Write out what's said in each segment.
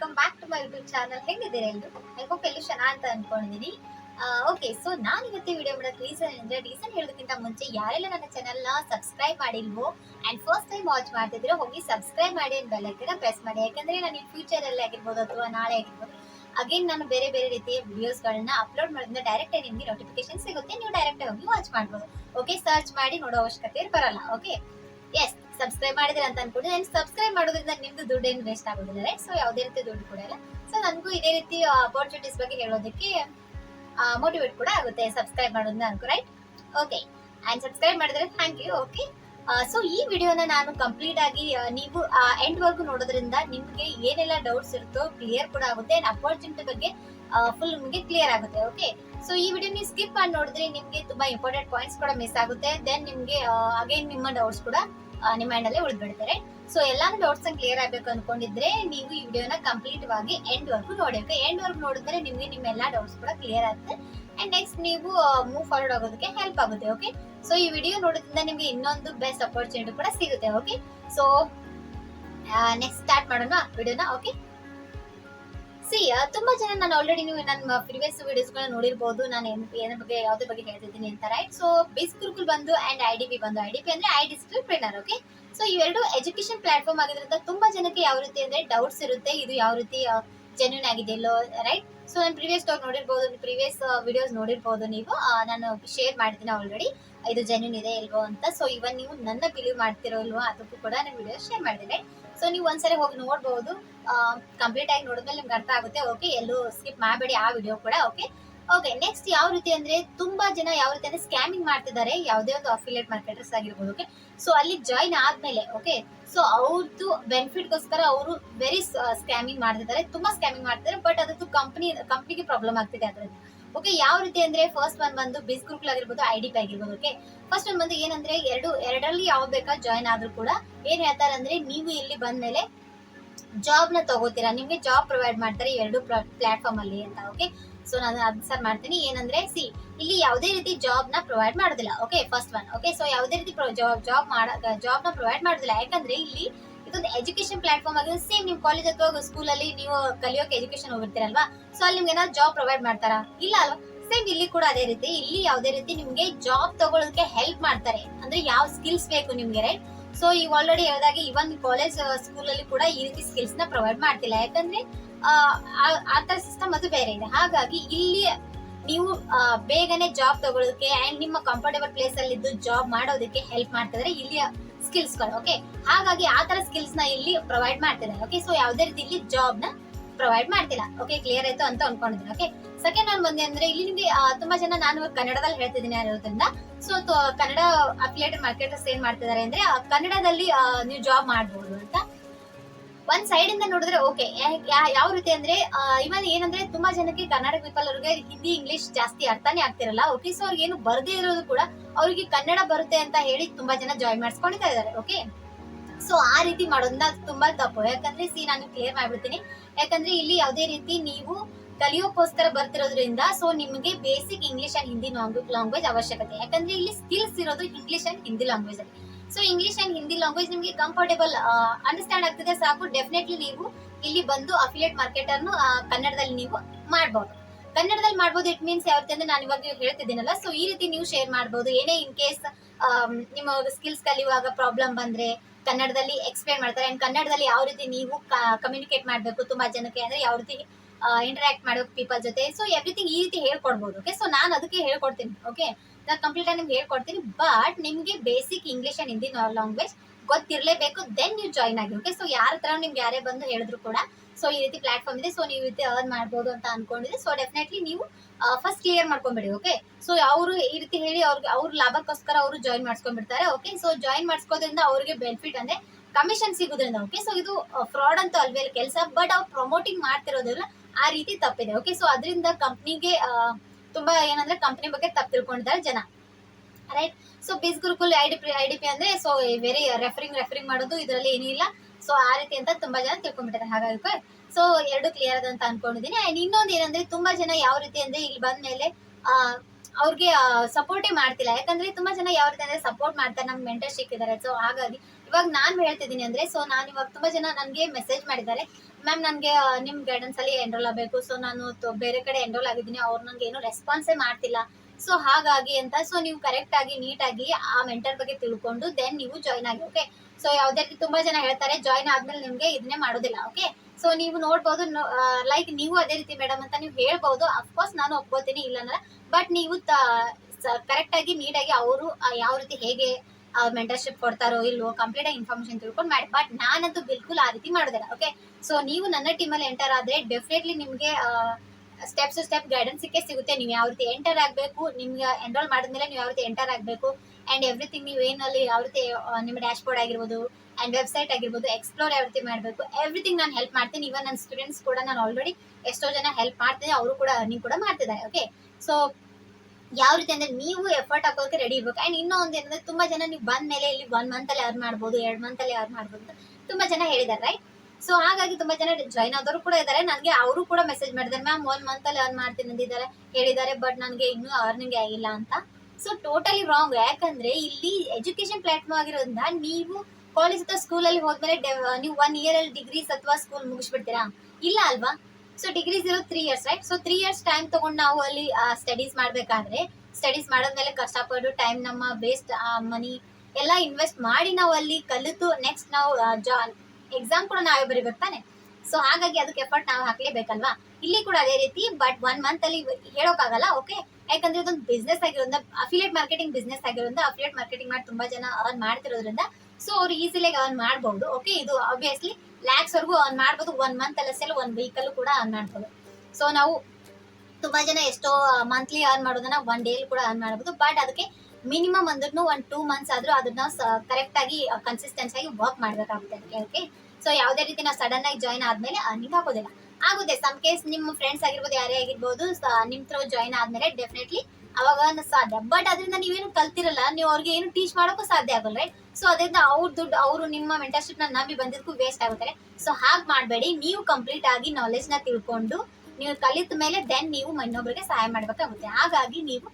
Welcome back to my YouTube channel ಹೆಂಗಿದ್ದೀರಾ ಎಲ್ಲರೂ? I hope ಎಲ್ಲರೂ ಚೆನ್ನಾಗಿ ಅಂತ ಅನ್ಕೊಂಡಿದ್ದೀನಿ ಓಕೆ ಸೊ ನಾನು ಇವತ್ತು ವಿಡಿಯೋ ಮಾಡೋಕೆ ರೀಸನ್ ಅಂದ್ರೆ ರೀಸನ್ ಹೇಳೋದಕ್ಕಿಂತ ಮುಂಚೆ ಯಾರೆಲ್ಲ ನನ್ನ ಚಾನಲ್ನ ಸಬ್ಸ್ಕ್ರೈಬ್ ಮಾಡಿಲ್ವೋ ಆ್ಯಂಡ್ ಫಸ್ಟ್ ಟೈಮ್ ವಾಚ್ ಮಾಡ್ತಿದ್ರೆ ಹೋಗಿ ಸಬ್ಸ್ಕ್ರೈಬ್ ಮಾಡಿ ಅಂತ ಬೆಲ್ ಐಕನ್ನ ಪ್ರೆಸ್ ಮಾಡಿ. ಯಾಕಂದ್ರೆ ನಾನು ಈ ಫ್ಯೂಚರ್ ಅಲ್ಲಿ ಆಗಿರ್ಬೋದು ಅಥವಾ ನಾಳೆ ಆಗಿರ್ಬೋದು ಅಗೇನ್ ನಾನು ಬೇರೆ ಬೇರೆ ರೀತಿಯ ವಿಡಿಯೋಸ್ಗಳನ್ನ ಅಪ್ಲೋಡ್ ಮಾಡೋದ್ರಿಂದ ಡೈರೆಕ್ಟ್ ನಿಮಗೆ ನೋಟಿಫಿಕೇಶನ್ ಸಿಗುತ್ತೆ. ನೀವು ಡೈರೆಕ್ಟ್ ಹೋಗಿ ವಾಚ್ ಮಾಡ್ಬೋದು. ಓಕೆ ಸರ್ಚ್ ಮಾಡಿ ನೋಡೋ ಅವಶ್ಯಕತೆ ಬರಲ್ಲ. ಓಕೆ ಎಸ್ ಸಬ್ಸ್ಕ್ರೈಬ್ ಮಾಡಿದ್ರೆ ಅಂತ ಅನ್ಕೊಂಡು ನಾನು ಸಬ್ಸ್ಕ್ರೈಬ್ ಮಾಡೋದ್ರಿಂದ ನಿಮ್ದು ಏನು ವೇಸ್ಟ್ ಆಗೋದಿಲ್ಲ ಸೊ ಯಾವುದೇ ರೀತಿ ದುಡ್ಡು ಕೂಡ ಇಲ್ಲ. ಸೊ ನನಗೂ ಇದೇ ರೀತಿ ಅಪರ್ಚುನಿಟೀಸ್ ಬಗ್ಗೆ ಹೇಳೋದಕ್ಕೆ ಮೋಟಿವೇಟ್ ಕೂಡ ಆಗುತ್ತೆ ಸಬ್ಸ್ಕ್ರೈಬ್ ಮಾಡೋದನ್ನ ಅನ್ಕೋ ರೈಟ್ ಓಕೆ ಆ್ಯಂಡ್ ಸಬ್ಸ್ಕ್ರೈಬ್ ಮಾಡಿದ್ರೆ ಥ್ಯಾಂಕ್ ಯು ಓಕೆ ಸೊ ಈ ವಿಡಿಯೋನ ನಾನು ಕಂಪ್ಲೀಟ್ ಆಗಿ ನೀವು ಎಂಡ್ ವರ್ಗು ನೋಡೋದ್ರಿಂದ ನಿಮಗೆ ಏನೆಲ್ಲ ಡೌಟ್ಸ್ ಇರುತ್ತೋ ಕ್ಲಿಯರ್ ಕೂಡ ಆಗುತ್ತೆ. ಆ್ಯಂಡ್ ಅಪರ್ಚುನಿಟಿ ಬಗ್ಗೆ ಫುಲ್ ನಿಮಗೆ ಕ್ಲಿಯರ್ ಆಗುತ್ತೆ ಓಕೆ ಸೊ ಈ ವಿಡಿಯೋ ನೀವು ಸ್ಕಿಪ್ ಮಾಡಿ ನೋಡಿದ್ರೆ ನಿಮಗೆ ತುಂಬಾ ಇಂಪಾರ್ಟೆಂಟ್ ಪಾಯಿಂಟ್ಸ್ ಕೂಡ ಮಿಸ್ ಆಗುತ್ತೆ. ದೆನ್ ನಿಮಗೆ ಅಗೇನ್ ನಿಮ್ಮ ಡೌಟ್ಸ್ ಕೂಡ ನಿಮ್ಮ ಹ್ಯಾಂಡಲ್ಲೇ ಉಳಿದ್ಬಿಡ್ತಾರೆ. ಸೊ ಎಲ್ಲಾನು ಡೌಟ್ಸ್ ಕ್ಲಿಯರ್ ಆಗ್ಬೇಕು ಅನ್ಕೊಂಡಿದ್ರೆ ನೀವು ಈ ವಿಡಿಯೋನ ಕಂಪ್ಲೀಟ್ ಆಗಿ ಎಂಡ್ ವರ್ಗು ನೋಡಿ ಓಕೆ ಎಂಡ್ ವರ್ಗು ನೋಡಿದ್ರೆ ನಿಮಗೆ ನಿಮ್ಮ ಎಲ್ಲಾ ಡೌಟ್ಸ್ ಕೂಡ ಕ್ಲಿಯರ್ ಆಗುತ್ತೆ. ಅಂಡ್ ನೆಕ್ಸ್ಟ್ ನೀವು ಮೂವ್ ಫಾರ್ವರ್ಡ್ ಆಗೋದಕ್ಕೆ ಹೆಲ್ಪ್ ಆಗುತ್ತೆ ಓಕೆ ಸೊ ಈ ವಿಡಿಯೋ ನೋಡೋದ್ರಿಂದ ನಿಮಗೆ ಇನ್ನೊಂದು ಬೆಸ್ಟ್ ಅಪರ್ಚುನಿಟಿ ಕೂಡ ಸಿಗುತ್ತೆ ಓಕೆ ಸೊ ನೆಕ್ಸ್ಟ್ ಸ್ಟಾರ್ಟ್ ಮಾಡೋಣ ವಿಡಿಯೋನ ಓಕೆ ಸಿ ತುಂಬಾ ಜನ ನಾನು ಆಲ್ರೆಡಿ ನೀವು ನನ್ನ ಪ್ರಿವಿಯಸ್ ವಿಡಿಯೋಸ್ಗಳನ್ನ ನೋಡಿರ್ಬೋದು. ನಾನು ಏನ್ ಬಗ್ಗೆ, ಯಾವುದೇ ಬಗ್ಗೆ ಹೇಳ್ತಿದ್ದೀನಿ ಅಂತ ರೈಟ್ ಸೊ ಬಿಸ್ ಗುರುಕುಲ್ ಬಂದು ಅಂಡ್ ಐ ಡಿ ಪಿ ಬಂದು ಐ ಡಿ ಪಿ ಅಂದ್ರೆ I district trainer okay so ಇವೆರಡು ಎಜುಕೇಶನ್ ಪ್ಲಾಟ್ಫಾರ್ಮ್ ಆಗಿದ್ರಿಂದ ತುಂಬಾ ಜನಕ್ಕೆ ಯಾವ ರೀತಿ ಅಂದ್ರೆ ಡೌಟ್ಸ್ ಇರುತ್ತೆ, ಇದು ಯಾವ ರೀತಿ ಜೆನ್ಯೂನ್ ಆಗಿದೆ ಎಲ್ಲೋ ರೈಟ್ ಸೊ ನಾನು ಪ್ರಿವಿಯಸ್ ಟಾಕ್ ನೋಡಿರ್ಬೋದು ಪ್ರಿವಿಯಸ್ ವಿಡಿಯೋಸ್ ನೋಡಿರ್ಬೋದು ನೀವು. ನಾನು ಶೇರ್ ಮಾಡ್ತೀನಿ ಆಲ್ರೆಡಿ ಇದು ಜೆನ್ಯೂನ್ ಇದೆ ಇಲ್ವೋ ಅಂತ. ಸೊ ಇವನ್ ನೀವು ನನ್ನ ಬಿಲೀವ್ ಮಾಡ್ತಿರೋ ಇಲ್ವೋ ಅದಕ್ಕೂ ಕೂಡ ನಾನು ವಿಡಿಯೋ ಶೇರ್ ಮಾಡಿದ್ದೀನಿ ಸೊ ನೀವು ಒಂದ್ಸರಿ ಹೋಗಿ ನೋಡ್ಬೋದು. ಕಂಪ್ಲೀಟ್ ಆಗಿ ನೋಡಿದ್ಮೇಲೆ ನಿಮ್ಗೆ ಅರ್ಥ ಆಗುತ್ತೆ ಓಕೆ ಎಲ್ಲೂ ಸ್ಕಿಪ್ ಮಾಡಬೇಡಿ ಆ ವಿಡಿಯೋ ಕೂಡ ಓಕೆ ಓಕೆ ನೆಕ್ಸ್ಟ್ ಯಾವ ರೀತಿ ಅಂದ್ರೆ ತುಂಬಾ ಜನ ಯಾವ ರೀತಿ ಅಂದ್ರೆ ಸ್ಕ್ಯಾಮಿಂಗ್ ಮಾಡ್ತಿದ್ದಾರೆ, ಯಾವುದೇ ಒಂದು ಅಫಿಲಿಯೇಟ್ ಮಾರ್ಕೆಟರ್ಸ್ ಆಗಿರ್ಬೋದು ಓಕೆ ಸೊ ಅಲ್ಲಿ ಜಾಯಿನ್ ಆದ್ಮೇಲೆ ಓಕೆ ಸೊ ಅವ್ರದ್ದು ಬೆನಿಫಿಟ್ಗೋಸ್ಕರ ಅವರು ವೆರಿ ಸ್ಕ್ಯಾಮಿಂಗ್ ಮಾಡ್ತಿದ್ದಾರೆ, ತುಂಬಾ ಸ್ಕ್ಯಾಮಿಂಗ್ ಮಾಡ್ತಿದ್ದಾರೆ ಬಟ್ ಅದಕ್ಕೆ ಕಂಪನಿ ಕಂಪ್ನಿಗೆ ಪ್ರಾಬ್ಲಮ್ ಆಗ್ತಿದೆ ಅದರಿಂದ ಓಕೆ ಯಾವ ರೀತಿ ಅಂದ್ರೆ ಫಸ್ಟ್ ಒನ್ ಬಂದು ಬಿಸ್ ಗ್ರೂಪ್ ಆಗಿರ್ಬೋದು ಐ ಡಿ ಪಿ ಆಗಿರ್ಬೋದು ಓಕೆ ಫಸ್ಟ್ ಒನ್ ಬಂದು ಏನಂದ್ರೆ ಎರಡು, ಎರಡರಲ್ಲಿ ಯಾವ ಬೇಕಾ ಜಾಯಿನ್ ಆದ್ರೂ ಕೂಡ ಏನ್ ಹೇಳ್ತಾರೆ ಅಂದ್ರೆ ನೀವು ಇಲ್ಲಿ ಬಂದ್ಮೇಲೆ ಜಾಬ್ನ ತಗೋತೀರಾ? ನಿಮಗೆ ಜಾಬ್ ಪ್ರೊವೈಡ್ ಮಾಡ್ತಾರೆ ಎರಡು ಪ್ಲಾಟ್ಫಾರ್ಮ್ ಅಲ್ಲಿ ಅಂತ ಓಕೆ ಸೊ ನಾನು ಆನ್ಸರ್ ಮಾಡ್ತೀನಿ. ಏನಂದ್ರೆ ಸಿ ಇಲ್ಲಿ ಯಾವುದೇ ರೀತಿ ಜಾಬ್ನ ಪ್ರೊವೈಡ್ ಮಾಡೋದಿಲ್ಲ okay first one okay so ಯಾವುದೇ ರೀತಿ ಜಾಬ್ ಮಾಡ ಜಾಬ್ನ ಪ್ರೊವೈಡ್ ಮಾಡೋದಿಲ್ಲ. ಯಾಕಂದ್ರೆ, ಇಲ್ಲಿ ಇದೊಂದು ಎಜುಕೇಶನ್ ಪ್ಲಾಟ್ಫಾರ್ಮ್ ಆಗಿದೆ. ಸೇಮ್ ನಿಮ್ ಕಾಲೇಜ್ ಅಥವಾ ಸ್ಕೂಲ್ ಅಲ್ಲಿ ನೀವು ಕಲಿಯೋಕೆ ಎಜುಕೇಶನ್ ಹೋಗಿರ್ತೀರಲ್ವಾ? ಸೊ ಅಲ್ಲಿ ನಿಮ್ಗೆ ಏನಾದ್ರು ಜಾಬ್ ಪ್ರೊವೈಡ್ ಮಾಡ್ತಾರಾ? ಇಲ್ಲ ಅಲ್ವಾ? ಸೇಮ್ ಇಲ್ಲಿ ಕೂಡ ಅದೇ ರೀತಿ. ಇಲ್ಲಿ ಯಾವುದೇ ರೀತಿ ನಿಮಗೆ ಜಾಬ್ ತಗೊಳ್ಳೋದಕ್ಕೆ ಹೆಲ್ಪ್ ಮಾಡ್ತಾರೆ. ಅಂದ್ರೆ, ಯಾವ ಸ್ಕಿಲ್ಸ್ ಬೇಕು ನಿಮ್ಗೆ ರೈಟ್ ಸೊ ಈಗ ಆಲ್ರೆಡಿ ಹೇಳಿದಾಗೆ ಇವನ್ ಕಾಲೇಜ್ ಸ್ಕೂಲ್ ಅಲ್ಲಿ ಕೂಡ ಈ ರೀತಿ ಸ್ಕಿಲ್ಸ್ನ ಪ್ರೊವೈಡ್ ಮಾಡ್ತಿಲ್ಲ. ಯಾಕಂದ್ರೆ ಆ, ಸಿಸ್ಟಮ್ ಅದು ಬೇರೆ ಇದೆ. ಹಾಗಾಗಿ ಇಲ್ಲಿ ನೀವು ಬೇಗನೆ ಜಾಬ್ ತಗೊಳ್ಳೋದಕ್ಕೆ ಅಂಡ್ ನಿಮ್ಮ ಕಂಫರ್ಟೇಬಲ್ ಪ್ಲೇಸ್ ಅಲ್ಲಿ ಇದ್ದು ಜಾಬ್ ಮಾಡೋದಕ್ಕೆ ಹೆಲ್ಪ್ ಮಾಡ್ತಿದ್ರೆ ಇಲ್ಲಿಯ ಸ್ಕಿಲ್ಸ್ಗಳು ಓಕೆ ಹಾಗಾಗಿ ಆ ತರ ಸ್ಕಿಲ್ಸ್ನ ಇಲ್ಲಿ ಪ್ರೊವೈಡ್ ಮಾಡ್ತಿದ್ದಾರೆ ಓಕೆ ಸೊ ಯಾವುದೇ ರೀತಿ ಇಲ್ಲಿ ಜಾಬ್ನ ಪ್ರೊವೈಡ್ ಮಾಡ್ತಿಲ್ಲ ಓಕೆ ಕ್ಲಿಯರ್ ಆಯ್ತು ಅಂತ ಅನ್ಕೊಂಡಿದ್ದೀನಿ ಓಕೆ ಸೆಕೆಂಡ್ ನಾನು ಬಂದೆ ಅಂದ್ರೆ ಇಲ್ಲಿ ನಿಮಗೆ ತುಂಬಾ ಜನ ನಾನು ಕನ್ನಡದಲ್ಲಿ ಹೇಳ್ತಿದ್ದೀನಿ ಅನ್ನೋದ್ರಿಂದ ಸೊ ಕನ್ನಡ ಅಫಿಲಿಯೇಟೆಡ್ ಮಾರ್ಕೆಟರ್ಸ್ ಏನ್ ಮಾಡ್ತಿದ್ದಾರೆ ಅಂದ್ರೆ ಕನ್ನಡದಲ್ಲಿ ನೀವು ಜಾಬ್ ಮಾಡ್ಬೋದು ಅಂತ. ಒಂದ್ ಸೈಡ್ ಇಂದ ನೋಡಿದ್ರೆ ಓಕೆ ಯಾವ ರೀತಿ ಅಂದ್ರೆ ಇವನ್ ಏನಂದ್ರೆ ತುಂಬಾ ಜನಕ್ಕೆ ಕನ್ನಡ ಪೀಪಲ್ ಅವ್ರಿಗೆ ಹಿಂದಿ ಇಂಗ್ಲಿಷ್ ಜಾಸ್ತಿ ಅರ್ಥನೇ ಆಗ್ತಿರಲ್ಲ. ಓಕೆ ಸೊ ಅವ್ರಿಗೆ ಏನು ಬರದೇ ಇರೋದು ಕೂಡ ಅವ್ರಿಗೆ ಕನ್ನಡ ಬರುತ್ತೆ ಅಂತ ಹೇಳಿ ತುಂಬಾ ಜನ ಜಾಯಿನ್ ಮಾಡಿಸ್ಕೊಂಡಿತಾ ಇದಾರೆ ಓಕೆ ಸೊ ಆ ರೀತಿ ಮಾಡೋದ್ರಿಂದ ತುಂಬಾ ತಪ್ಪು. ಯಾಕಂದ್ರೆ ಸಿ ನಾನು ಕ್ಲಿಯರ್ ಮಾಡ್ಬಿಡ್ತೀನಿ. ಯಾಕಂದ್ರೆ, ಇಲ್ಲಿ ಯಾವುದೇ ರೀತಿ ನೀವು ಕಲಿಯೋಕ್ಕೋಸ್ಕರ ಬರ್ತಿರೋದ್ರಿಂದ ಸೊ ನಿಮಗೆ basic English and Hindi language ಅವಶ್ಯಕತೆ. ಯಾಕಂದ್ರೆ ಇಲ್ಲಿ ಸ್ಕಿಲ್ಸ್ ಇರೋದು ಇಂಗ್ಲಿಷ್ ಅಂಡ್ ಹಿಂದಿ ಲ್ಯಾಂಗ್ವೇಜ್ ಅಲ್ಲಿ. So English and Hindi language ನಿಮಗೆ ಕಂಫರ್ಟೇಬಲ್ ಅಂಡರ್ಸ್ಟ್ಯಾಂಡ್ ಆಗ್ತದೆ ಸಾಕು. ಡೆಫಿನೆಟ್ಲಿ ನೀವು ಇಲ್ಲಿ ಬಂದು ಅಫಿಲಿಯೇಟ್ ಮಾರ್ಕೆಟರ್ನು ಕನ್ನಡದಲ್ಲಿ ನೀವು ಮಾಡಬಹುದು ಕನ್ನಡದಲ್ಲಿ ಮಾಡ್ಬೋದು ಇಟ್ ಮೀನ್ಸ್ ಯಾವ ರೀತಿ ಅಂದ್ರೆ ನಾನು ಇವಾಗ ಹೇಳ್ತಿದ್ದೀನಲ್ಲ. ಸೊ ಈ ರೀತಿ ನೀವು ಶೇರ್ ಮಾಡ್ಬೋದು. ಏನೇ ಇನ್ ಕೇಸ್ ನಿಮ್ಮ ಸ್ಕಿಲ್ಸ್ ಕಲಿಯುವಾಗ ಪ್ರಾಬ್ಲಮ್ ಬಂದ್ರೆ ಕನ್ನಡದಲ್ಲಿ ಎಕ್ಸ್ಪ್ಲೇನ್ ಮಾಡ್ತಾರೆ. ಅಂಡ್ ಕನ್ನಡದಲ್ಲಿ ಯಾವ ರೀತಿ ನೀವು ಕಮ್ಯುನಿಕೇಟ್ ಮಾಡಬೇಕು ತುಂಬಾ ಜನಕ್ಕೆ, ಅಂದ್ರೆ ಯಾವ ರೀತಿ ಇಂಟರಾಕ್ಟ್ ಮಾಡೋ ಪೀಪಲ್ ಜೊತೆ. ಸೊ ಎವ್ರಿಥಿಂಗ್ ಈ ರೀತಿ ಹೇಳ್ಕೊಡ್ಬೋದು ಓಕೆ ಸೊ ನಾನು ಅದಕ್ಕೆ ಹೇಳ್ಕೊಡ್ತೀನಿ ಓಕೆ ನಾನು ಕಂಪ್ಲೀಟ್ ಆಗಿ ನಿಮ್ಗೆ ಹೇಳ್ಕೊಡ್ತೀನಿ ಬಟ್ ನಿಮಗೆ basic English and Hindi language ಗೊತ್ತಿರಲೇಬೇಕು then ನೀವು ಜಾಯಿನ್ ಆಗಿ ಓಕೆ ಸೊ ಯಾರ ಹತ್ರ ನಿಮ್ಗೆ ಯಾರೇ ಬಂದು ಹೇಳಿದ್ರು ಕೂಡ ಸೊ ಈ ರೀತಿ ಪ್ಲಾಟ್ಫಾರ್ಮ್ ಇದೆ. ಸೊ ನೀವು ರೀತಿ ಅರ್ನ್ ಮಾಡ್ಬೋದು ಅಂತ ಅನ್ಕೊಂಡಿದ್ರೆ ಸೊ ಡೆಫಿನೆಟ್ಲಿ ನೀವು ಫಸ್ಟ್ ಕ್ಲಿಯರ್ ಮಾಡ್ಕೊಂಬಿಡಿ ಓಕೆ ಸೊ ಅವರು ಈ ರೀತಿ ಹೇಳಿ ಅವ್ರಿಗೆ, ಅವ್ರ ಲಾಭಕ್ಕೋಸ್ಕರ ಅವರು ಜಾಯಿನ್ ಮಾಡ್ಸ್ಕೊಂಡ್ಬಿಡ್ತಾರೆ ಓಕೆ ಸೊ ಜಾಯಿನ್ ಮಾಡಿಸ್ಕೋದ್ರಿಂದ ಅವ್ರಿಗೆ ಬೆನಿಫಿಟ್ ಅಂದ್ರೆ ಕಮಿಷನ್ ಸಿಗೋದ್ರಿಂದ ಓಕೆ ಸೊ ಇದು ಫ್ರಾಡ್ ಅಂತ ಅಲ್ವೇ, ಕೆಲಸ ಬಟ್ ಅವ್ರು ಪ್ರಮೋಟಿಂಗ್ ಮಾಡ್ತಿರೋದಿಲ್ಲ ಆ ರೀತಿ ತಪ್ಪಿದೆ. ಓಕೆ ಸೊ ಅದರಿಂದ ಕಂಪ್ನಿಗೆ ತುಂಬಾ ಏನಂದ್ರೆ ಕಂಪ್ನಿ ಬಗ್ಗೆ ತಪ್ಪು ತಿಳ್ಕೊಂಡಿದ್ದಾರೆ ಜನ. Right so Biz Gurukul I D P I D P ಅಂದ್ರೆ ಸೊ ವೆರಿ ರೆಫರಿಂಗ್ ರೆಫರಿಂಗ್ ಮಾಡೋದು ಇದರಲ್ಲಿ ಏನಿಲ್ಲ ಸೊ ಆ ರೀತಿ ಅಂತ ತುಂಬಾ ಜನ ತಿಳ್ಕೊಂಡ್ಬಿಟ್ಟಿದ್ದಾರೆ. ಹಾಗಾಗಿ ಸೊ ಎರಡು ಕ್ಲಿಯರ್ ಅದ ಅಂತ ಅನ್ಕೊಂಡಿದ್ದೀನಿ. ಅಂಡ್ ಇನ್ನೊಂದು ಏನಂದ್ರೆ, ತುಂಬಾ ಜನ ಯಾವ ರೀತಿ ಅಂದ್ರೆ ಇಲ್ಲಿ ಬಂದ್ಮೇಲೆ ಮೇಲೆ ಅವ್ರಿಗೆ ಸಪೋರ್ಟೇ ಮಾಡ್ತಿಲ್ಲ. ಯಾಕಂದ್ರೆ ತುಂಬಾ ಜನ ಯಾವ ರೀತಿ ಅಂದ್ರೆ ಸಪೋರ್ಟ್ ಮಾಡ್ತಾರೆ. ನಮ್ಗೆ ಮೆಂಟರ್ ಸಿಕ್ಕಿದ್ದಾರೆ ಸೊ ಹಾಗಾಗಿ ಇವಾಗ ನಾನು ಹೇಳ್ತಿದ್ದೀನಿ ಅಂದ್ರೆ ಸೊ ನಾನು ಇವಾಗ ತುಂಬಾ ಜನ ನನಗೆ ಮೆಸೇಜ್ ಮಾಡಿದ್ದಾರೆ. ಮ್ಯಾಮ್ ನನಗೆ ನಿಮ್ಮ ಗೈಡೆನ್ಸ್ ಅಲ್ಲಿ ಎನ್ರೋಲ್ ಆಗಬೇಕು. ಸೊ ನಾನು ಬೇರೆ ಕಡೆ ಎನ್ರೋಲ್ ಆಗಿದ್ದೀನಿ. ಅವ್ರು ನನಗೆ ಏನು ರೆಸ್ಪಾನ್ಸೇ ಮಾಡ್ತಿಲ್ಲ. ಸೊ ಹಾಗಾಗಿ ಅಂತ ಸೊ ನೀವು ಕರೆಕ್ಟ್ ಆಗಿ ನೀಟಾಗಿ ಆ ಮೆಂಟರ್ ಬಗ್ಗೆ ತಿಳ್ಕೊಂಡು ದೆನ್ ನೀವು ಜಾಯ್ನ್ ಆಗಿ ಓಕೆ ಸೊ ಯಾವುದೇ ರೀತಿ ತುಂಬಾ ಜನ ಹೇಳ್ತಾರೆ ಜಾಯ್ನ್ ಆದ್ಮೇಲೆ ನಿಮಗೆ ಇದನ್ನೇ ಮಾಡೋದಿಲ್ಲ ಓಕೆ ಸೊ ನೀವು ನೋಡ್ಬೋದು ಲೈಕ್ ನೀವು ಅದೇ ರೀತಿ ಮೇಡಮ್ ಅಂತ ನೀವು ಹೇಳ್ಬೋದು. ಅಫ್ಕೋರ್ಸ್ ನಾನು ಒಪ್ಕೋತೀನಿ ಇಲ್ಲ ಬಟ್ ನೀವು ಕರೆಕ್ಟ್ ಆಗಿ ನೀಟಾಗಿ ಅವರು ಯಾವ ರೀತಿ ಹೇಗೆ ಮೆಂಟರ್ಶಿಪ್ ಕೊಡ್ತಾರೋ ಇಲ್ವೋ ಕಂಪ್ಲೀಟ್ ಆಗಿ ಇನ್ಫಾರ್ಮೇಶನ್ ತಿಳ್ಕೊಂಡು ಮಾಡಿ. ಬಟ್ ನಾನಂತೂ ಬಿಲ್ಕುಲ್ ಆ ರೀತಿ ಮಾಡೋದಿಲ್ಲ ಓಕೆ ಸೊ ನೀವು ನನ್ನ ಟೀಮಲ್ಲಿ ಎಂಟರ್ ಆದ್ರೆ ಡೆಫಿನೆಟ್ಲಿ ನಿಮಗೆ ಸ್ಟೆಪ್ಸ್ ಸ್ಟೆಪ್ ಗೈಡೆನ್ಸ್ ಸಿಕ್ಕೇ ಸಿಗುತ್ತೆ. ನೀವು ಯಾವ ರೀತಿ ಎಂಟರ್ ಆಗಬೇಕು, ನಿಮ್ಗೆ ಎನ್ರೋಲ್ ಮಾಡಿದ್ಮೇಲೆ ನೀವು ಯಾವ ರೀತಿ ಎಂಟರ್ ಆಗಬೇಕು ಆ್ಯಂಡ್ ಎವ್ರಿಥಿಂಗ್ ನೀವು ಏನಲ್ಲಿ ಯಾವ ರೀತಿ ನಿಮ್ಮ ಡ್ಯಾಶ್ ಬೋರ್ಡ್ ಆಗಿರ್ಬೋದು ಆ್ಯಂಡ್ ವೆಬ್ಸೈಟ್ ಆಗಿರ್ಬೋದು ಎಕ್ಸ್ಪ್ಲೋರ್ ಯಾವ ರೀತಿ ಮಾಡಬೇಕು ಎವ್ರಿಥಿಂಗ್ ನಾನು ಹೆಲ್ಪ್ ಮಾಡ್ತೀನಿ. ಇವನ್ ನನ್ನ ಸ್ಟೂಡೆಂಟ್ಸ್ ಕೂಡ ನಾನು ಆಲ್ರೆಡಿ ಎಷ್ಟೋ ಜನ ಹೆಲ್ಪ್ ಮಾಡ್ತೀನಿ ಅವರು ಕೂಡ ಅರ್ನಿಂಗ್ ಕೂಡ ಮಾಡ್ತಿದ್ದಾರೆ ಓಕೆ ಸೊ ಯಾವ ರೀತಿ ಅಂದ್ರೆ ನೀವು ಎಫರ್ಟ್ ಹಾಕೋಕೆ ರೆಡಿ ಇರ್ಬೇಕು. ಅಂಡ್ ಇನ್ನೂ ಒಂದು ಏನಂದ್ರೆ ತುಂಬಾ ಜನ ನೀವು ಬಂದ ಮೇಲೆ ಇಲ್ಲಿ ಒನ್ ಅಲ್ಲಿ ಅರ್ನ್ ಮಾಡ್ಬೋದು, ಎರಡು ಅಲ್ಲಿ ಅರ್ನ್ ಮಾಡ್ಬೋದು ತುಂಬಾ ಜನ ಹೇಳಿದ್ದಾರೆ ರೈಟ್ ಸೊ ಹಾಗಾಗಿ ತುಂಬಾ ಜನ ಜಾಯ್ನ್ ಆದವರು ಕೂಡ ಇದ್ದಾರೆ. ನನಗೆ ಅವರು ಕೂಡ ಮೆಸೇಜ್ ಮಾಡಿದ್ದಾರೆ ಮ್ಯಾಮ್ ಒನ್ ಅಲ್ಲಿ ಅರ್ನ್ ಮಾಡ್ತೀನಿ ಅಂದಿದ್ದಾರೆ, ಹೇಳಿದ್ದಾರೆ ಬಟ್ ನನಗೆ ಇನ್ನೂ ಅರ್ನಿಂಗ್ ಆಗಿಲ್ಲ ಅಂತ. ಸೊ ಟೋಟಲಿ ರಾಂಗ್ ಯಾಕಂದ್ರೆ ಇಲ್ಲಿ ಎಜುಕೇಶನ್ ಪ್ಲಾಟ್ಫಾರ್ಮ್ ಆಗಿರೋದ್ರಿಂದ ನೀವು ಕಾಲೇಜ್ ಅಥವಾ ಸ್ಕೂಲಲ್ಲಿ ಹೋದ್ಮೇಲೆ ಡೆ- ನೀವು ಒನ್ ಇಯರ್ ಅಲ್ಲಿ ಡಿಗ್ರೀಸ್ ಅಥವಾ ಸ್ಕೂಲ್ ಮುಗಿಸ್ಬಿಡ್ತೀರಾ? ಇಲ್ಲ ಅಲ್ವಾ? ಸೊ ಡಿಗ್ರೀಸ್ ಇರೋ three years right so three years time ತಗೊಂಡು ನಾವು ಅಲ್ಲಿ ಸ್ಟಡೀಸ್ ಮಾಡಬೇಕಾದ್ರೆ ಸ್ಟಡೀಸ್ ಮಾಡಿದ್ಮೇಲೆ ಕಷ್ಟಪಟ್ಟು ಟೈಮ್ ನಮ್ಮ ವೇಸ್ಟ್ ಮನಿ ಎಲ್ಲ ಇನ್ವೆಸ್ಟ್ ಮಾಡಿ ನಾವು ಅಲ್ಲಿ ಕಲಿತು ನೆಕ್ಸ್ಟ್ ನಾವು ಎಕ್ಸಾಮ್ ಕೂಡ ನಾವೇ ಬರೀಬೇಕು ತಾನೆ. ಸೊ ಹಾಗಾಗಿ ಅದಕ್ಕೆ ಎಫರ್ಟ್ ನಾವು ಹಾಕ್ಲೇಬೇಕಲ್ವಾ? ಇಲ್ಲಿ ಕೂಡ ಅದೇ ರೀತಿ ಬಟ್ ಒನ್ ಮಂತ್ ಅಲ್ಲಿ ಹೇಳೋಕ್ಕಾಗಲ್ಲ ಓಕೆ ಯಾಕಂದ್ರೆ ಇದೊಂದು ಬಿಸ್ನೆಸ್ ಆಗಿರೋದ್ರಿಂದ ಅಫಿಲೇಟ್ ಮಾರ್ಕೆಟಿಂಗ್ ಬಿಸ್ನೆಸ್ ಆಗಿರೋದ್ರಿಂದ ಅಫಿಲಿಯೇಟ್ ಮಾರ್ಕೆಟಿಂಗ್ ಮಾಡಿ ತುಂಬಾ ಜನ ಅರ್ನ್ ಮಾಡ್ತಿರೋದ್ರಿಂದ ಸೊ ಅವ್ರು ಈಸಿಲಿಯಾಗಿ ಅರ್ನ್ ಮಾಡಬಹುದು ಓಕೆ ಇದು ಆಬ್ವಿಯಸ್ಲಿ ಲ್ಯಾಕ್ಸ್ ವರ್ಗೂ ಅರ್ನ್ ಮಾಡ್ಬೋದು. ಒನ್ ಮಂತ್ ಅಲ್ಲ ಒನ್ ವೀಕಲ್ಲೂ ಕೂಡ ಅರ್ನ್ ಮಾಡ್ಬೋದು. ಸೊ ನಾವು ತುಂಬಾ ಜನ ಎಷ್ಟೋ ಮಂತ್ಲಿ ಅರ್ನ್ ಮಾಡೋದನ್ನ ಒನ್ ಡೇಲಿ ಕೂಡ ಅರ್ನ್ ಮಾಡ್ಬೋದು. ಬಟ್ ಅದಕ್ಕೆ ಮಿನಿಮಮ್ ಅಂದ್ರೂ ಒಂದು ಟೂ ಮಂತ್ಸ್ ಆದ್ರೂ ಅದನ್ನ ಕರೆಕ್ಟ್ ಆಗಿ ಕನ್ಸಿಸ್ಟೆನ್ಸ್ ಆಗಿ ವರ್ಕ್ ಮಾಡ್ಬೇಕಾಗುತ್ತೆ ಅದಕ್ಕೆ ಓಕೆ ಸೊ ಯಾವುದೇ ರೀತಿ ನಾವು ಸಡನ್ ಆಗಿ ಜಾಯ್ನ್ ಆದ್ಮೇಲೆ ಅರ್ನಿಂಗ್ ಆಗೋದಿಲ್ಲ. ಆಗುತ್ತೆ. ಸಮ್ ಕೇಸ್ ನಿಮ್ಮ ಫ್ರೆಂಡ್ಸ್ ಆಗಿರ್ಬೋದು, ಯಾರೇ ಆಗಿರ್ಬೋದು ನಿಮ್ಮ ನಿಮ್ ಥ್ರೂ ಜಾಯ್ನ್ ಆದ್ಮೇಲೆ ಡೆಫಿನೆಟ್ಲಿ ಅವಾಗ ಸಾಧ್ಯ. ಬಟ್ ಅದರಿಂದ ನೀವೇನು ಕಲ್ತಿರಲ್ಲ, ನೀವು ಅವ್ರಿಗೆ ಏನು ಟೀಚ್ ಮಾಡೋಕ್ಕೂ ಸಾಧ್ಯ ಆಗಲ್ಲ ರೈಟ್ ಸೊ ಅದರಿಂದ ಅವ್ರ ದುಡ್ಡು, ಅವರು ನಿಮ್ಮ ಮೆಂಟರ್ಶಿಪ್ನ ನಂಬಿ ಬಂದಿದ್ದಕ್ಕೂ ವೇಸ್ಟ್ ಆಗುತ್ತೆ. ಸೊ ಹಾಗೆ ಮಾಡಬೇಡಿ. ನೀವು ಕಂಪ್ಲೀಟ್ ಆಗಿ ನಾಲೆಜ್ನ ತಿಳ್ಕೊಂಡು, ನೀವು ಕಲಿತ ಮೇಲೆ ದೆನ್ ನೀವು ಇನ್ನೊಬ್ಬರಿಗೆ ಸಹಾಯ ಮಾಡಬೇಕಾಗುತ್ತೆ. ಹಾಗಾಗಿ ನೀವು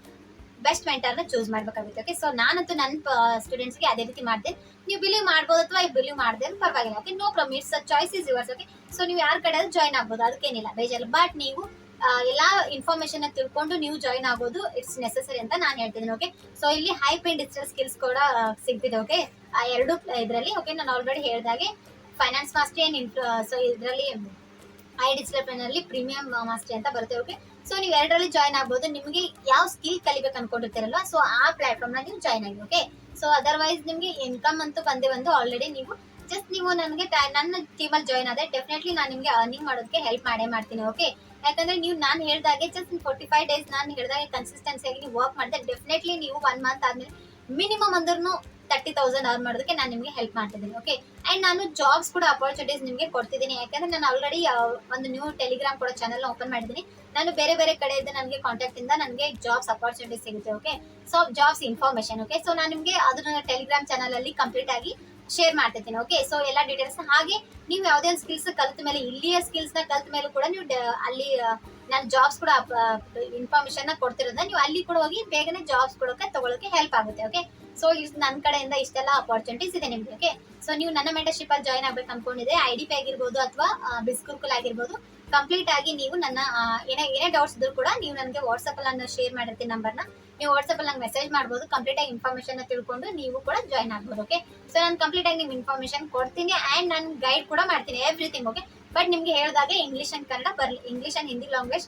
ಬೆಸ್ಟ್ ಮೆಂಟರ್ನ ಚೂಸ್ ಮಾಡ್ಬೇಕಾಗುತ್ತೆ. ಓಕೆ ಸೊ ನಾನಂತೂ ನನ್ನ ಸ್ಟೂಡೆಂಟ್ಸ್ಗೆ ಅದೇ ರೀತಿ ಮಾಡಿದೆ. ನೀವು ಬಿಲೀವ್ ಮಾಡ್ಬೋದು ಅಥವಾ ಬಿಲೀವ್ ಮಾಡದೆ ಪರವಾಗಿಲ್ಲ. Okay no problem it's choice is yours okay so ನೀವು ಯಾರ ಕಡೆ ಜಾಯ್ನ್ ಆಗ್ಬೋದು. ಅದಕ್ಕೇನಿಲ್ಲ. ಬೇಜಾರು. ಬಟ್ ನೀವು ಎಲ್ಲಾ ಇನ್ಫಾರ್ಮೇಶನ್ ತಿಳ್ಕೊಂಡು ನೀವು ಜಾಯ್ನ್ ಆಗೋದು ಇಟ್ಸ್ ನೆಸೆಸರಿ ಅಂತ ನಾನು ಹೇಳ್ತಿದ್ದೀನಿ ಓಕೆ ಸೊ ಇಲ್ಲಿ ಹೈ ಅಂಡ್ ಡಿಜಿಟಲ್ ಸ್ಕಿಲ್ಸ್ ಕೂಡ ಸಿಗ್ತಿದೆ ಓಕೆ ಆ, ಎರಡು ಇದರಲ್ಲಿ ಓಕೆ ನಾನು ಆಲ್ರೆಡಿ ಹೇಳ್ದಾಗೆ ಫೈನಾನ್ಸ್ ಮಾಸ್ಟರಿ ಇಂಟ್ರ ಸೊ ಇದರಲ್ಲಿ ಐ ಡಿಜಿಟಲ್ ಅಲ್ಲಿ ಪ್ರೀಮಿಯಂ ಮಾಸ್ಟ್ರಿ ಅಂತ ಬರುತ್ತೆ ಓಕೆ ಸೊ ನೀವು ಎರಡರಲ್ಲಿ ಜಾಯ್ನ್ ಆಗ್ಬೋದು, ನಿಮಗೆ ಯಾವ ಸ್ಕಿಲ್ ಕಲಿಬೇಕು ಅನ್ಕೊಂಡಿರ್ತೀರಲ್ವಾ? ಸೊ ಆ ಪ್ಲಾಟ್ಫಾರ್ಮ್ನ ನೀವು ಜಾಯ್ನ್ ಆಗಿ ಓಕೆ ಸೊ ಅದರ್ವೈಸ್ ನಿಮಗೆ ಇನ್ಕಮ್ ಅಂತೂ ಬಂದೇ ಬಂದು ಆಲ್ರೆಡಿ ನೀವು ಜಸ್ಟ್ ನೀವು ನನಗೆ ನನ್ನ ಟೀಮಲ್ಲಿ ಜಾಯ್ನ್ ಆದರೆ ಡೆಫಿನೆಟ್ಲಿ ನಾನು ನಿಮಗೆ ಅರ್ನಿಂಗ್ ಮಾಡೋದಕ್ಕೆ ಹೆಲ್ಪ್ ಮಾಡೇ ಮಾಡ್ತೀನಿ ಓಕೆ ಯಾಕಂದ್ರೆ ನೀವು ನಾನು ಹೇಳ್ದಾಗೆ ಜಸ್ಟ್ ಫೋರ್ಟಿ ಫೈವ್ ಡೇಸ್ ನಾನು ಹೇಳ್ದಾಗೆ ಕನ್ಸಿಸ್ಟೆನ್ಸಿ ಆಗಿ ನೀವು ವರ್ಕ್ ಮಾಡಿದ್ರೆ ಡೆಫಿನೆಟ್ಲಿ ನೀವು ಒನ್ ಮಂತ್ ಆದ್ಮೇಲೆ ಮಿನಿಮಮ್ ಅಂದ್ರೂ ತರ್ಟಿ ತೌಸಂಡ್ ಅರ್ನ್ ಮಾಡೋದಕ್ಕೆ ನಾನು ನಿಮಗೆ ಹೆಲ್ಪ್ ಮಾಡ್ತಿದ್ದೀನಿ ಓಕೆ ಆ್ಯಂಡ್ ನಾನು ಜಾಬ್ಸ್ ಕೂಡ ಅಪರ್ಚುನಿಟೀಸ್ ನಿಮಗೆ ಕೊಡ್ತಿದ್ದೀನಿ, ಯಾಕಂದ್ರೆ ನಾನು ಆಲ್ರೆಡಿ ಒಂದು ನ್ಯೂ ಟೆಲಿಗ್ರಾಮ್ ಕೂಡ ಚಾನಲ್ ಓಪನ್ ಮಾಡಿದ್ದೀನಿ. ನಾನು ಬೇರೆ ಬೇರೆ ಕಡೆಯಿಂದ ನನಗೆ ಕಾಂಟ್ಯಾಕ್ಟಿಂದ ನನಗೆ ಜಾಬ್ಸ್ ಅಪರ್ಚುನಿಟೀಸ್ ಸಿಗುತ್ತೆ okay so jobs information okay so ನಾನು ನಿಮಗೆ ಅದನ್ನ ಟೆಲಿಗ್ರಾಮ್ ಚಾನಲಲ್ಲಿ ಕಂಪ್ಲೀಟ್ ಆಗಿ ಶೇರ್ ಮಾಡ್ತಿರ್ತೀನಿ ಓಕೆ ಸೊ ಎಲ್ಲ ಡೀಟೇಲ್ಸ್ ಹಾಗೆ ನೀವು ಯಾವುದೇ ಒಂದು ಸ್ಕಿಲ್ಸ್ ಕಲ್ತ ಮೇಲೆ, ಇಲ್ಲಿಯ ಸ್ಕಿಲ್ಸ್ನ ಕಲಿತ ಮೇಲೆ ಕೂಡ ನೀವು ಅಲ್ಲಿ ನಾನು ಜಾಬ್ಸ್ ಕೂಡ ಇನ್ಫಾರ್ಮೇಶನ್ ಕೊಡ್ತಿರೋದ್ರಿಂದ ನೀವು ಅಲ್ಲಿ ಕೂಡ ಹೋಗಿ ಬೇಗನೆ ಜಾಬ್ಸ್ ಕೊಡೋಕೆ ತಗೊಳಕ್ಕೆ ಹೆಲ್ಪ್ ಆಗುತ್ತೆ ಓಕೆ ಸೊ ಇಷ್ಟು ನನ್ನ ಕಡೆಯಿಂದ ಇಷ್ಟೆಲ್ಲ ಅಪರ್ಚುನಿಟೀಸ್ ಇದೆ ನಿಮ್ಗೆ ಓಕೆ ಸೊ ನೀವು ನನ್ನ ಮೆಂಟರ್ಶಿಪ್ ಅಲ್ಲಿ ಜಾಯ್ನ್ ಆಗ್ಬೇಕು ಅನ್ಕೊಂಡಿದ್ರೆ ಐ ಡಿ ಪಿ ಆಗಿರ್ಬೋದು ಅಥವಾ ಬಿಸ್ಕುರ್ಕುಲ್ ಆಗಿರ್ಬೋದು ಕಂಪ್ಲೀಟ್ ಆಗಿ ನೀವು ನನ್ನ ಏನೇ ಏನೇ ಡೌಟ್ಸ್ ಇದ್ರು ಕೂಡ ನೀವು ನನಗೆ ವಾಟ್ಸಪ್ ಅಲ್ಲಿ ಶೇರ್ ಮಾಡಿರ್ತೀನಿ ನಂಬರ್ನ ನೀವು ವಾಟ್ಸಪ್ಪಲ್ಲಿ ನಂಗೆ ಮೆಸೇಜ್ ಮಾಡ್ಬೋದು ಕಂಪ್ಲೀಟ್ ಆಗಿ ಇನ್ಫಾರ್ಮೇಶನ್ ತಿಳ್ಕೊಂಡು ನೀವು ಕೂಡ ಜಾಯ್ನ್ ಆಗ್ಬೋದು ಓಕೆ ಸೊ ನಾನು ಕಂಪ್ಲೀಟ್ ಆಗಿ ನಿಮ್ಗೆ ಇನ್ಫಾರ್ಮೇಶನ್ ಕೊಡ್ತೀನಿ ಆ್ಯಂಡ್ ನಾನು ಗೈಡ್ ಕೂಡ ಮಾಡ್ತೀನಿ ಎವ್ರಿಥಿಂಗ್ ಓಕೆ ಬಟ್ ನಿಮ್ಗೆ ಹೇಳಿದಾಗ ಇಂಗ್ಲೀಷ್ ಅಂಡ್ ಕನ್ನಡ ಬರಲಿ English and Hindi language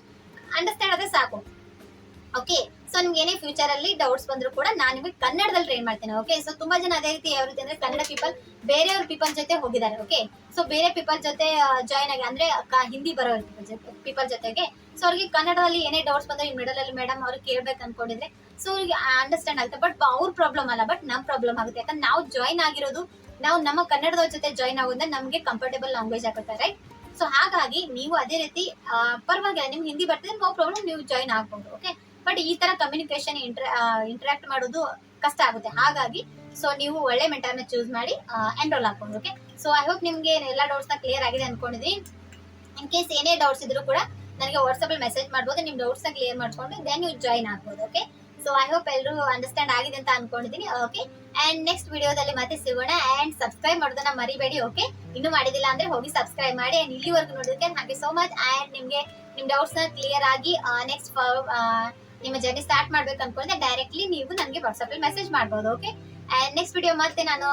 understand ಅದೇ ಸಾಕು. ಓಕೆ ಸೊ ನಿಮ್ಗೆ ಏನೇ ಫ್ಯೂಚರ್ ಅಲ್ಲಿ ಡೌಟ್ಸ್ ಬಂದ್ರು ಕೂಡ ನಾನು ನಿಮಗೆ ಕನ್ನಡದಲ್ಲಿ ಟ್ರೈನ್ ಮಾಡ್ತೇನೆ ಓಕೆ ಸೊ ತುಂಬಾ ಜನ ಅದೇ ರೀತಿ ಯಾವ ರೀತಿ ಅಂದ್ರೆ ಕನ್ನಡ ಪೀಪಲ್ ಬೇರೆಯವ್ರ ಪೀಪಲ್ ಜೊತೆ ಹೋಗಿದ್ದಾರೆ ಓಕೆ ಸೊ ಬೇರೆ ಪೀಪಲ್ ಜೊತೆ ಜಾಯ್ನ್ ಆಗಿ ಅಂದ್ರೆ ಹಿಂದಿ ಬರೋ ಪೀಪಲ್ ಜೊತೆಗೆ. ಸೊ ಅವ್ರಿಗೆ ಕನ್ನಡದಲ್ಲಿ ಏನೇ ಡೌಟ್ಸ್ ಬಂದ್ರೆ ಮಿಡಲ್ ಅಲ್ಲಿ ಮೇಡಮ್ ಅವ್ರು ಕೇಳ್ಬೇಕು ಅನ್ಕೊಂಡಿದ್ರೆ ಸೊ ಅವ್ರಿಗೆ ಅಂಡರ್ಸ್ಟ್ಯಾಂಡ್ ಆಗುತ್ತೆ. ಬಟ್ ಅವ್ರ ಪ್ರಾಬ್ಲಮ್ ಅಲ್ಲ ಬಟ್ ನಮ್ ಪ್ರಾಬ್ಲಮ್ ಆಗುತ್ತೆ. ಯಾಕಂದ್ರೆ ನಾವು ಜಾಯ್ನ್ ಆಗಿರೋದು, ನಾವು ನಮ್ಮ ಕನ್ನಡದವ್ರ ಜೊತೆ ಜಾಯ್ನ್ ಆಗೋದ್ರೆ ನಮಗೆ ಕಂಫರ್ಟೇಬಲ್ ಲ್ಯಾಂಗ್ವೇಜ್ ಆಗುತ್ತೆ ರೈಟ್ ಸೊ ಹಾಗಾಗಿ ನೀವು ಅದೇ ರೀತಿ ಪರವಾಗಿಲ್ಲ, ನಿಮ್ಗೆ ಹಿಂದಿ ಬರ್ತಿದ್ರೆ ನೋ ಪ್ರಾಬ್ಲಮ್ ನೀವು ಜಾಯ್ನ್ ಆಗ್ಬೋದು ಓಕೆ ಬಟ್ ಈ ತರ ಕಮ್ಯುನಿಕೇಶನ್ ಇಂಟ್ರಾಕ್ಟ್ ಮಾಡೋದು ಕಷ್ಟ ಆಗುತ್ತೆ. ಹಾಗಾಗಿ ಸೊ ನೀವು ಒಳ್ಳೆ ಮೆಂಟರ್ನ ಚೂಸ್ ಮಾಡಿ ಎನ್ರೋಲ್ ಹಾಕೊಂಡು ಓಕೆ ಸೊ ಐ ಹೋಪ್ ನಿಮ್ಗೆ ಎಲ್ಲ ಡೌಟ್ಸ್ನ ಕ್ಲಿಯರ್ ಆಗಿದೆ ಅನ್ಕೊಂಡಿದ್ರಿ ಇನ್ ಕೇಸ್ ಏನೇ ಡೌಟ್ಸ್ ಇದ್ರು ಕೂಡ ನನಗೆ ವಾಟ್ಸಪ್ ಅಲ್ಲಿ ಮೆಸೇಜ್ ಮಾಡ್ಬೋದು, ನಿಮ್ ಡೌಟ್ಸ್ ಕ್ಲಿಯರ್ ಮಾಡ್ಕೊಂಡು ದೆನ್ ನೀವು ಜಾಯ್ನ್ ಆಗ್ಬೋದು ಓಕೆ ಸೊ ಐ ಹೋಪ್ ಎಲ್ಲರೂ ಅಂಡರ್ಸ್ಟ್ಯಾಂಡ್ ಆಗಿದೆ ಅಂತ ಅನ್ಕೊಂಡಿದ್ದೀನಿ ಓಕೆ ಅಂಡ್ ನೆಕ್ಸ್ಟ್ ವಿಡಿಯೋದಲ್ಲಿ ಮತ್ತೆ ಸಿಗೋಣ ಅಂಡ್ ಸಬ್ಸ್ಕ್ರೈಬ್ ಮಾಡೋದನ್ನ ಮರಿಬೇಡಿ ಓಕೆ ಇನ್ನೂ ಮಾಡಿದಿಲ್ಲ ಅಂದ್ರೆ ಹೋಗಿ ಸಬ್ಸ್ಕ್ರೈಬ್ ಮಾಡಿ ಅಂಡ್ ಇಲ್ಲಿವರೆಗೂ ನೋಡೋದಕ್ಕೆ thank you so much and ನಿಮಗೆ ನಿಮ್ಮ ಡೌಟ್ಸ್ನ ಕ್ಲಿಯರ್ ಆಗಿ ನೆಕ್ಸ್ಟ್ ನಿಮ್ಮ ಜರ್ನಿ ಸ್ಟಾರ್ಟ್ ಮಾಡ್ಬೇಕು ಅನ್ಕೊಂಡ್ರೆ ಡೈರೆಕ್ಟ್ಲಿ ನೀವು ನನಗೆ ವಾಟ್ಸ್ಆಪ್ ಅಲ್ಲಿ ಮೆಸೇಜ್ ಮಾಡ್ಬೋದು ಓಕೆ ನೆಕ್ಸ್ಟ್ ವಿಡಿಯೋ ಮತ್ತೆ ನಾನು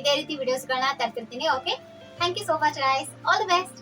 ಇದೇ ರೀತಿ ವಿಡಿಯೋಸ್ಗಳನ್ನ ತರ್ತಿರ್ತೀನಿ okay thank you so much guys all the best